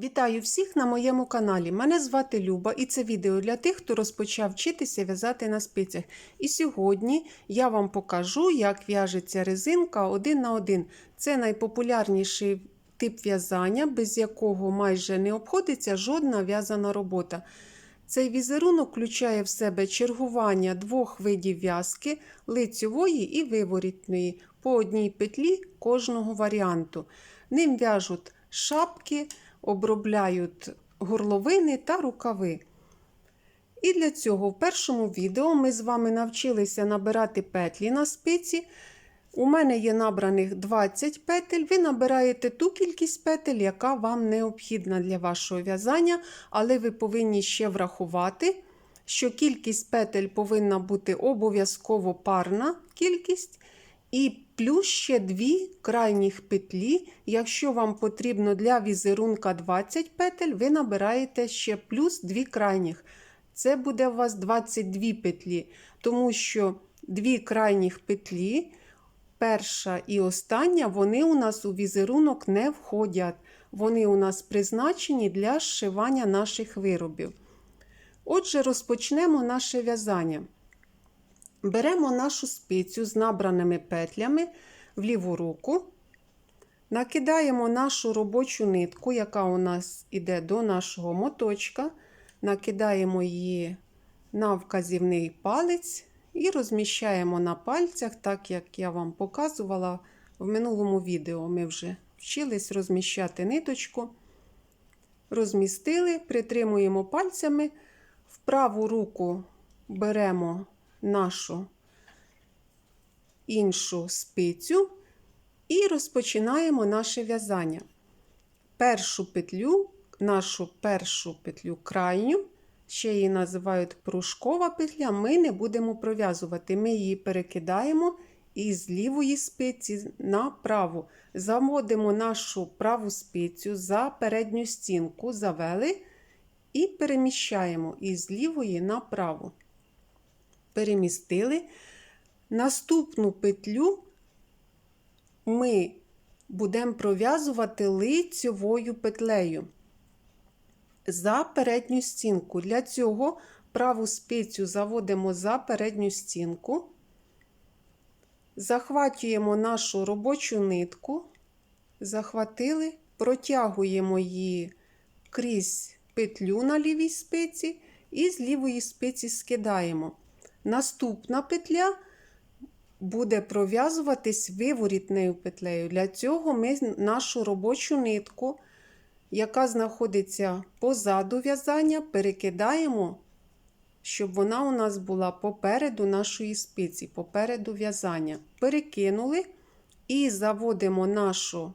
Вітаю всіх на моєму каналі. Мене звати Люба і це відео для тих, хто розпочав вчитися в'язати на спицях. І сьогодні я вам покажу, як в'яжеться резинка один на один. Це найпопулярніший тип в'язання, без якого майже не обходиться жодна в'язана робота. Цей візерунок включає в себе чергування двох видів в'язки лицьової і виворітної по одній петлі кожного варіанту. Ним в'яжуть шапки, обробляють горловини та рукави. І для цього в першому відео ми з вами навчилися набирати петлі на спиці. У мене є набраних 20 петель. Ви набираєте ту кількість петель, яка вам необхідна для вашого в'язання, але ви повинні ще врахувати, що кількість петель повинна бути обов'язково парна кількість. І плюс ще дві крайніх петлі. Якщо вам потрібно для візерунка 20 петель, ви набираєте ще плюс дві крайніх. Це буде у вас 22 петлі, тому що дві крайніх петлі, перша і остання, вони у нас у візерунок не входять. Вони у нас призначені для зшивання наших виробів. Отже, розпочнемо наше в'язання. Беремо нашу спицю з набраними петлями в ліву руку, накидаємо нашу робочу нитку, яка у нас йде до нашого моточка, накидаємо її на вказівний палець і розміщаємо на пальцях, так як я вам показувала в минулому відео. Ми вже вчились розміщати ниточку. Розмістили, притримуємо пальцями, в праву руку беремо нашу іншу спицю і розпочинаємо наше в'язання. Першу петлю, нашу першу петлю крайню, ще її називають пружкова петля, ми не будемо пров'язувати. Ми її перекидаємо із лівої спиці на праву. Заводимо нашу праву спицю за передню стінку, завели і переміщаємо із лівої на праву перемістили. Наступну петлю ми будемо пров'язувати лицьовою петлею за передню стінку. Для цього праву спицю заводимо за передню стінку, захватуємо нашу робочу нитку, захватили, протягуємо її крізь петлю на лівій спиці і з лівої спиці скидаємо. Наступна петля буде пров'язуватись виворітною петлею. Для цього ми нашу робочу нитку, яка знаходиться позаду в'язання, перекидаємо, щоб вона у нас була попереду нашої спиці, попереду в'язання. Перекинули і заводимо нашу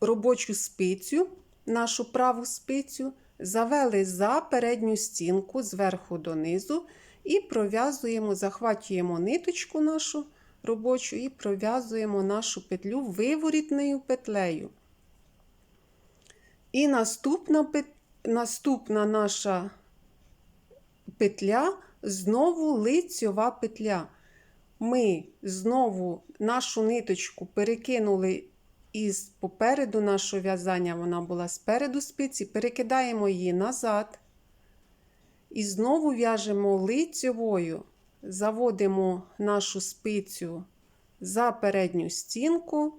робочу спицю, нашу праву спицю завели за передню стінку зверху донизу і пров'язуємо, захвачуємо ниточку нашу робочу і пров'язуємо нашу петлю виворітною петлею. І наступна, наступна наша петля знову лицьова петля. Ми знову нашу ниточку перекинули із попереду нашого в'язання, вона була спереду спиці, перекидаємо її назад. І знову в'яжемо лицьовою, заводимо нашу спицю за передню стінку,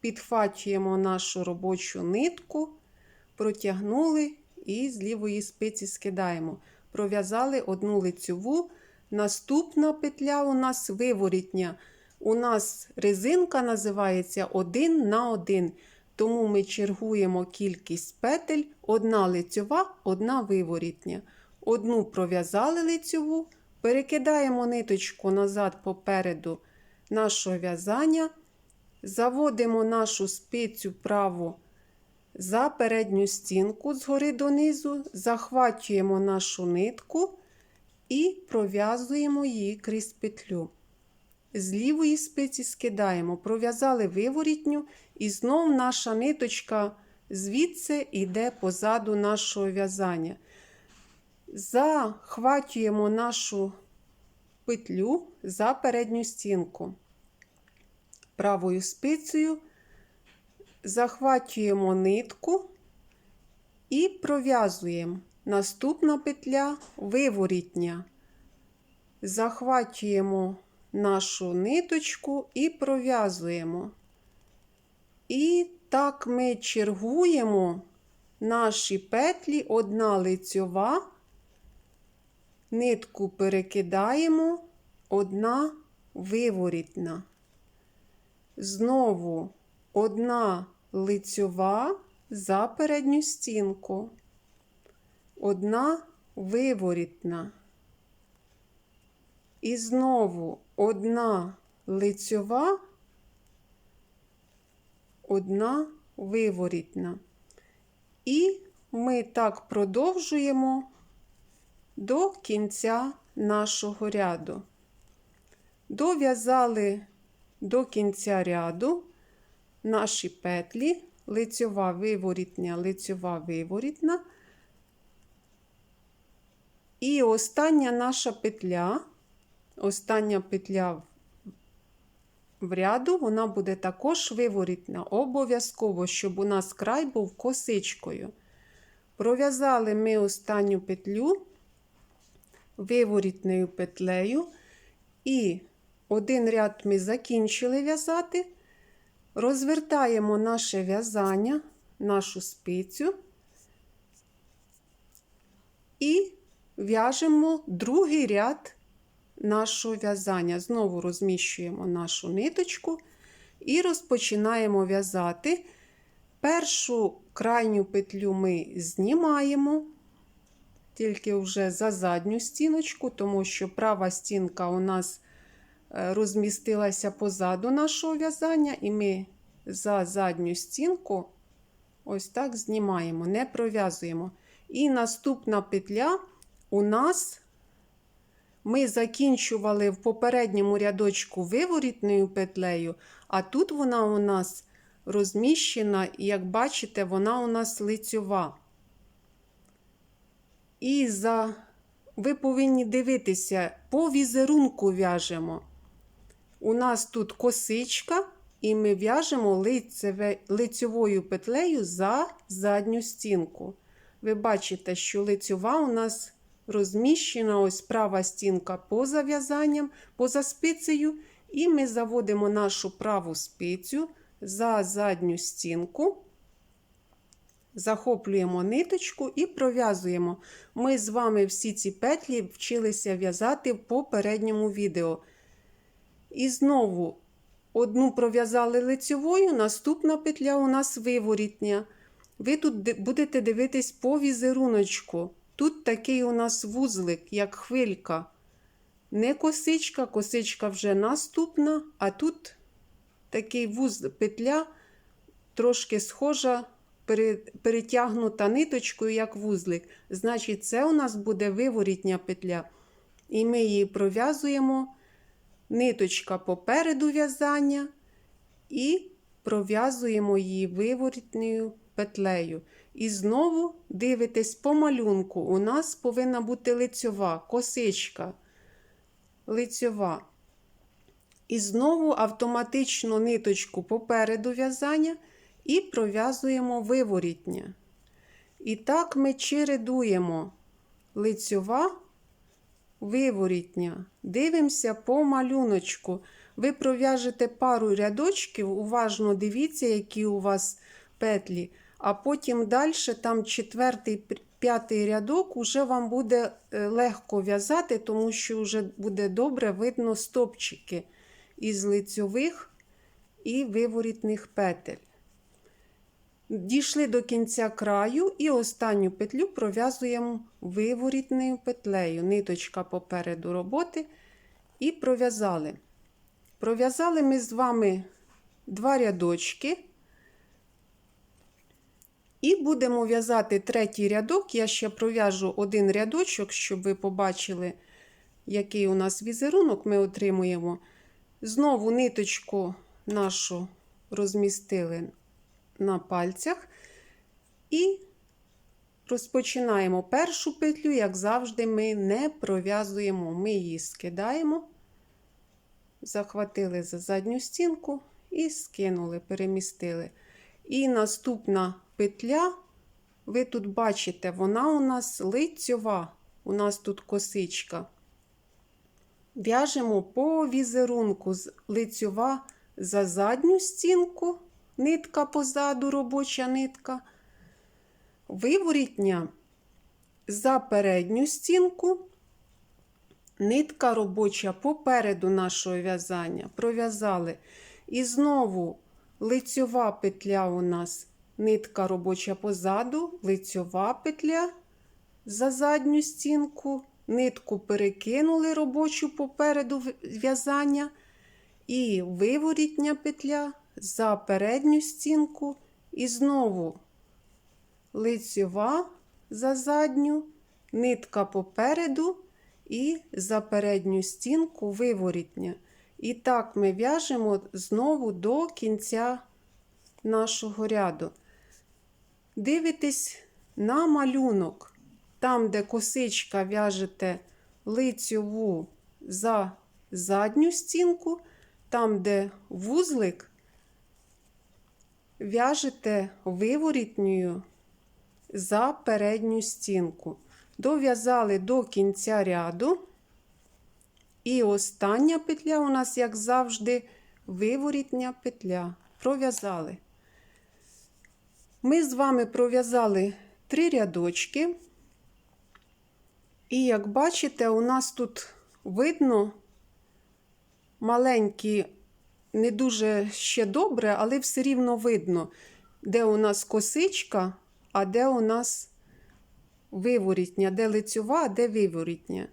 підхвачуємо нашу робочу нитку, протягнули і з лівої спиці скидаємо. Пров'язали одну лицьову. Наступна петля у нас виворітня. У нас резинка називається один на один. Тому ми чергуємо кількість петель, одна лицьова, одна виворітня. Одну пров'язали лицьову, перекидаємо ниточку назад попереду нашого в'язання, заводимо нашу спицю праву за передню стінку згори донизу, захвачуємо нашу нитку і пров'язуємо її крізь петлю. З лівої спиці скидаємо, пров'язали виворітню, і знов наша ниточка звідси йде позаду нашого в'язання. Захватуємо нашу петлю за передню стінку. Правою спицею захвачуємо нитку і пров'язуємо. Наступна петля виворітня. Захвачуємо нашу ниточку і пров'язуємо. І так ми чергуємо наші петлі, одна лицьова, нитку перекидаємо, одна виворітна. Знову одна лицьова за передню стінку, одна виворітна. І знову одна лицьова, одна виворітна. І ми так продовжуємо до кінця нашого ряду. Дов'язали до кінця ряду наші петлі, лицьова виворітня, лицьова виворітна. І остання наша петля, остання петля в ряду, вона буде також виворітна. Обов'язково, щоб у нас край був косичкою. Пров'язали ми останню петлю виворітною петлею. І один ряд ми закінчили в'язати. Розвертаємо наше в'язання, нашу спицю і в'яжемо другий ряд нашого в'язання. Знову розміщуємо нашу ниточку і розпочинаємо в'язати. Першу крайню петлю ми знімаємо, тільки вже за задню стіночку, тому що права стінка у нас е, розмістилася позаду нашого в'язання, і ми за задню стінку ось так знімаємо, не пров'язуємо. І наступна петля у нас ми закінчували в попередньому рядочку виворітною петлею, а тут вона у нас розміщена, і, як бачите, вона у нас лицьова. І за ви повинні дивитися, по візерунку в'яжемо. У нас тут косичка, і ми в'яжемо лицеве, лицьовою петлею за задню стінку. Ви бачите, що лицьова у нас розміщена ось права стінка поза в'язанням, поза спицею, і ми заводимо нашу праву спицю за задню стінку, захоплюємо ниточку і пров'язуємо. Ми з вами всі ці петлі вчилися в'язати в попередньому відео. І знову одну пров'язали лицьовою, наступна петля у нас виворітня. Ви тут будете дивитись по візеруночку. Тут такий у нас вузлик, як хвилька. Не косичка, косичка вже наступна, а тут такий вузл, петля трошки схожа, перетягнута ниточкою, як вузлик. Значить, це у нас буде виворітня петля. І ми її пров'язуємо ниточка попереду в'язання і пров'язуємо її виворітною петлею. І знову дивитесь по малюнку. У нас повинна бути лицьова, косичка, лицьова. І знову автоматично ниточку попереду в'язання і пров'язуємо виворітня. І так ми чередуємо лицьова, виворітня. Дивимося по малюночку. Ви пров'яжете пару рядочків, уважно дивіться, які у вас петлі. А потім далі, там четвертий, п'ятий рядок, уже вам буде е, легко в'язати, тому що вже буде добре видно стопчики із лицьових і виворітних петель. Дійшли до кінця краю і останню петлю пров'язуємо виворітною петлею. Ниточка попереду роботи і пров'язали. Пров'язали ми з вами два рядочки. І будемо в'язати третій рядок. Я ще пров'яжу один рядочок, щоб ви побачили, який у нас візерунок ми отримуємо. Знову ниточку нашу розмістили на пальцях. І розпочинаємо першу петлю, як завжди, ми не пров'язуємо, ми її скидаємо, захватили за задню стінку і скинули, перемістили. І наступна петля, ви тут бачите, вона у нас лицьова, у нас тут косичка. В'яжемо по візерунку з лицьова за задню стінку, нитка позаду, робоча нитка, виворітня за передню стінку, нитка робоча попереду нашого в'язання. Пров'язали. І знову лицьова петля у нас, нитка робоча позаду, лицьова петля за задню стінку, нитку перекинули робочу попереду в'язання. І виворітня петля за передню стінку, і знову лицьова за задню, нитка попереду і за передню стінку виворітня. І так ми в'яжемо знову до кінця нашого ряду. Дивитесь на малюнок. Там, де косичка в'яжете лицьову за задню стінку, там, де вузлик, в'яжете виворітньою за передню стінку. Дов'язали до кінця ряду. І остання петля у нас, як завжди, виворітня петля. Пров'язали. Ми з вами пров'язали три рядочки. І, як бачите, у нас тут видно маленькі, не дуже ще добре, але все рівно видно, де у нас косичка, а де у нас виворітня, де лицьова, а де виворітня.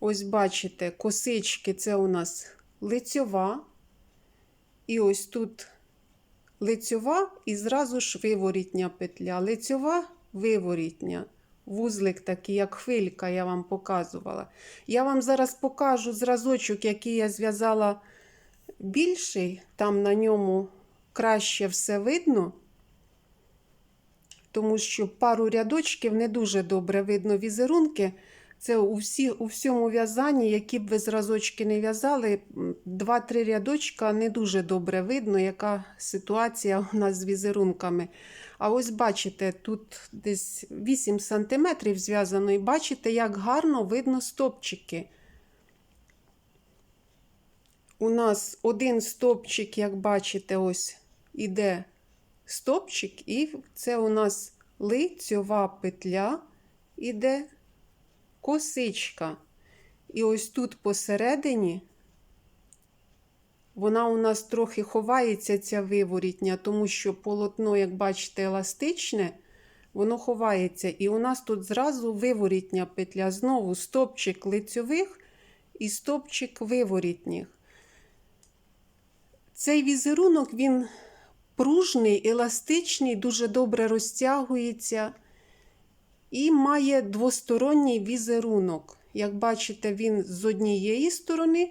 Ось бачите, косички це у нас лицьова. І ось тут лицьова і зразу ж виворітня петля. Лицьова, виворітня. Вузлик такий, як хвилька, я вам показувала. Я вам зараз покажу зразочок, який я зв'язала більший, там на ньому краще все видно, тому що пару рядочків не дуже добре видно візерунки. Це у всі, у всьому в'язанні, які б ви зразочки не в'язали, два-три рядочка не дуже добре видно, яка ситуація у нас з візерунками. А ось бачите, тут десь 8 см зв'язано, і бачите, як гарно видно стопчики. У нас один стопчик, як бачите, ось іде стопчик, і це у нас лицьова петля іде косичка. І ось тут посередині вона у нас трохи ховається, ця виворітня, тому що полотно, як бачите, еластичне, воно ховається. І у нас тут зразу виворітня петля. Знову стопчик лицьових і стопчик виворітніх. Цей візерунок, він пружний, еластичний, дуже добре розтягується і має двосторонній візерунок. Як бачите, він з однієї сторони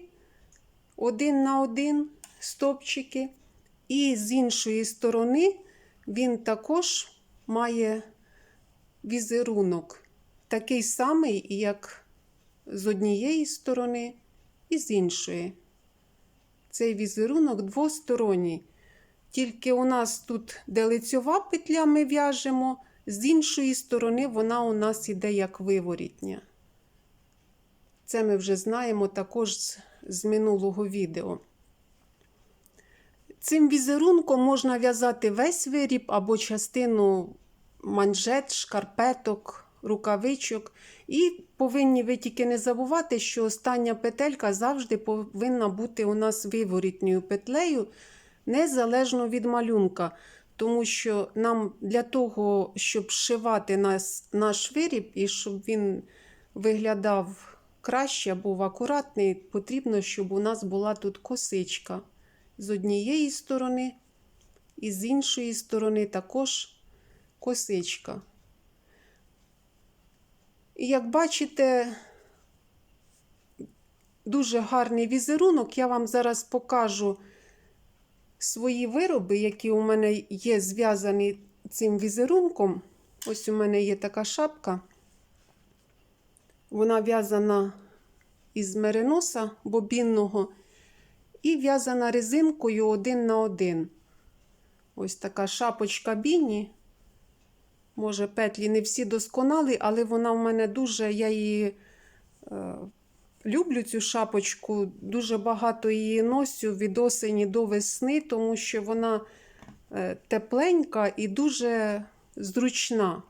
один на один стопчики, і з іншої сторони він також має візерунок, такий самий, як з однієї сторони і з іншої. Цей візерунок двосторонній. Тільки у нас тут де лицьова петля ми в'яжемо, з іншої сторони вона у нас іде як виворітня. Це ми вже знаємо також з, з минулого відео. Цим візерунком можна в'язати весь виріб або частину манжет, шкарпеток, рукавичок. І повинні ви тільки не забувати, що остання петелька завжди повинна бути у нас виворітньою петлею, незалежно від малюнка. Тому що нам для того, щоб зшивати нас, наш виріб і щоб він виглядав краще, був акуратний, потрібно, щоб у нас була тут косичка. З однієї сторони, і з іншої сторони також косичка. І як бачите, дуже гарний візерунок, я вам зараз покажу свої вироби, які у мене є зв'язані цим візерунком. Ось у мене є така шапка. Вона в'язана із мериноса бобінного і в'язана резинкою один на один. Ось така шапочка Біні. Може, петлі не всі досконалі, але вона в мене дуже, я її е, люблю цю шапочку. Дуже багато її носю від осені до весни, тому що вона е, тепленька і дуже зручна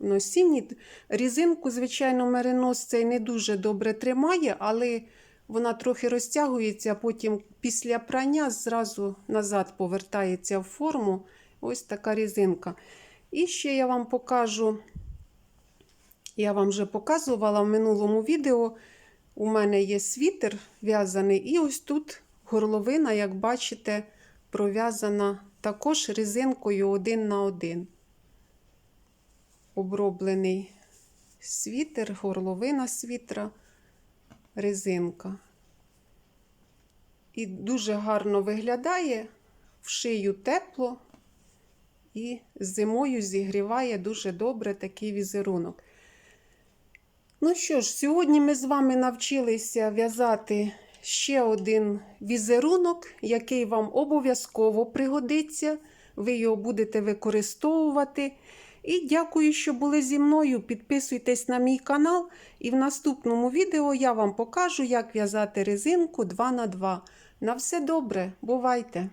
носінні. Різинку, звичайно, меринос цей не дуже добре тримає, але вона трохи розтягується, потім після прання зразу назад повертається в форму. Ось така різинка. І ще я вам покажу, я вам вже показувала в минулому відео. У мене є світер в'язаний, і ось тут горловина, як бачите, пров'язана також резинкою один на один. Оброблений світер, горловина світра, резинка. І дуже гарно виглядає, в шию тепло і зимою зігріває дуже добре такий візерунок. Ну що ж, сьогодні ми з вами навчилися в'язати ще один візерунок, який вам обов'язково пригодиться. Ви його будете використовувати. І дякую, що були зі мною. Підписуйтесь на мій канал, і в наступному відео я вам покажу, як в'язати резинку 2х2. На все добре, бувайте!